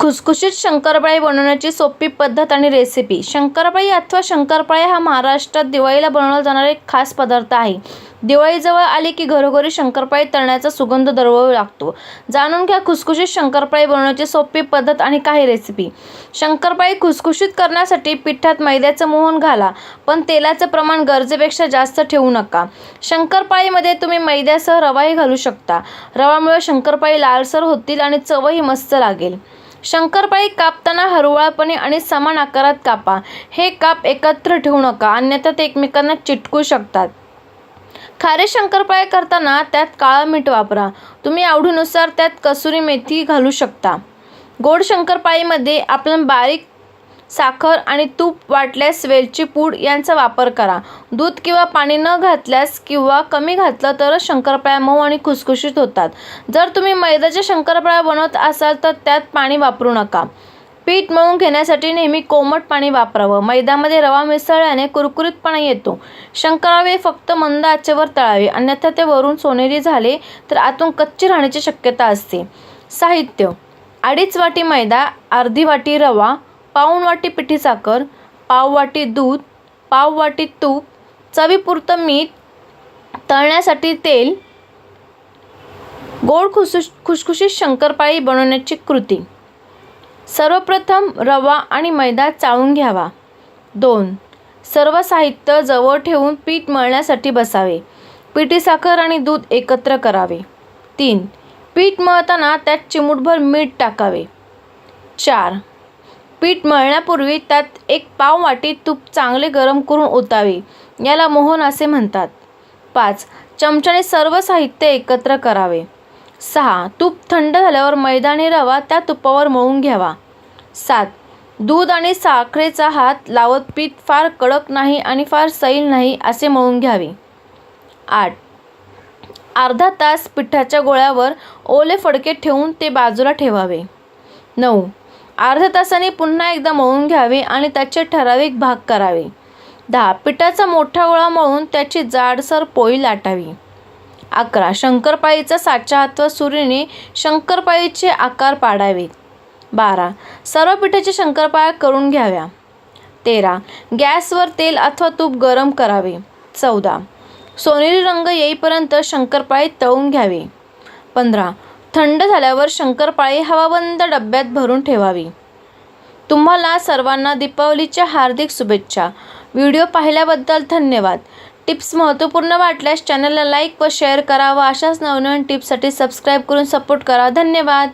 खुसखुशीत शंकरपाळी बनवण्याची सोपी पद्धत आणि रेसिपी शंकरपाळी अथवा शंकरपाळी हा महाराष्ट्रात दिवाळीला बनवला जाणारा एक खास पदार्थ आहे. दिवाळीजवळ आली की घरोघरी शंकरपाळी तळण्याचा सुगंध दरवळू लागतो. जाणून घ्या खुसखुशीत शंकरपाळी बनवण्याची सोपी पद्धत आणि काही रेसिपी शंकरपाळी खुसखुशीत करण्यासाठी पिठात मैद्याचं मोहन घाला पण तेलाचं प्रमाण गरजेपेक्षा जास्त ठेवू नका. शंकरपाळीमध्ये तुम्ही मैद्यासह रवाही घालू शकता. रवामुळे शंकरपाळी लालसर होतील आणि चवही मस्त लागेल. शंकरपाळी कापताना हरवळपणे आणि समान आकारात कापा. हे काप एकत्र ठेवू नका अन्यथा ते एकमेकांना चिटकू शकतात. खारे शंकरपाळे करताना त्यात काळं मीठ वापरा. तुम्ही आवडीनुसार त्यात कसुरी मेथी घालू शकता. गोड शंकरपाळीमध्ये आपण बारीक साखर आणि तूप वाटल्यास वेलची पूड यांचा वापर करा. दूध किंवा पाणी न घातल्यास किंवा कमी घातलं तरच शंकरपाळ्या मऊ आणि खुसखुशीत होतात. जर तुम्ही मैद्याच्या शंकरपाळ्या बनवत असाल तर त्यात पाणी वापरू नका. पीठ मळून घेण्यासाठी नेहमी कोमट पाणी वापरावं. मैद्यामध्ये रवा मिसळल्याने कुरकुरीतपणा येतो. शंकरावे फक्त मंद आचेवर तळावे. अन्यथा ते वरून सोनेरी झाले तर आतून कच्ची राहण्याची शक्यता असते. साहित्य. अडीच वाटी मैदा अर्धी वाटी रवा पाऊण पिठीसाखर पिठी साखर दूध पाववाटी तूप चवीपुरतं मीठ तळण्यासाठी तेल गोड खुसुश खुशखुशीत शंकरपाळी बनवण्याची कृती. सर्वप्रथम रवा आणि मैदा चाळून घ्यावा. दोन सर्व साहित्य जवळ ठेवून पीठ मळण्यासाठी बसावे. पिठी साखर आणि दूध एकत्र करावे. तीन पीठ मळताना त्यात चिमूटभर मीठ टाकावे. चार पीठ मळण्यापूर्वी त्यात एक पाव वाटी तूप चांगले गरम करून ओतावे. याला मोहन असे म्हणतात. पाच. चमच्याने सर्व साहित्य एकत्र करावे. सहा. तूप थंड झाल्यावर मैदानी रवा त्या तुपावर मळून घ्यावा. सात. दूध आणि साखरेचा हात लावत पीठ फार कडक नाही आणि फार सैल नाही असे मळून घ्यावे. आठ. अर्धा तास पिठाच्या गोळ्यावर ओले फडके ठेवून ते बाजूला ठेवावे. नऊ. अर्ध्या तासाने पुन्हा एकदा मळून घ्यावे आणि त्याचे ठराविक भाग करावे. दहा पिठाचा मोठा गोळा मळून त्याची जाडसर पोळी लाटावी. अकरा शंकरपाळीचा साचा अथवा सुरीने शंकरपाळीचे आकार पाडावेत बारा सर्व पिठाच्या शंकरपाळ्या करून घ्याव्या. तेरा गॅसवर तेल अथवा तूप गरम करावे. चौदा सोनेरी रंग येईपर्यंत शंकरपाळी तळून घ्यावे. पंधरा थंड झाल्यावर शंकरपाळी हवाबंद डब्यात भरून ठेवावी. तुम्हाला सर्वांना दीपावलीच्या हार्दिक शुभेच्छा. व्हिडिओ पाहिल्याबद्दल धन्यवाद. टिप्स महत्त्वपूर्ण वाटल्यास चॅनलला लाईक व शेअर करा व अशाच नवनवीन टिप्ससाठी सबस्क्राईब करून सपोर्ट करा. धन्यवाद.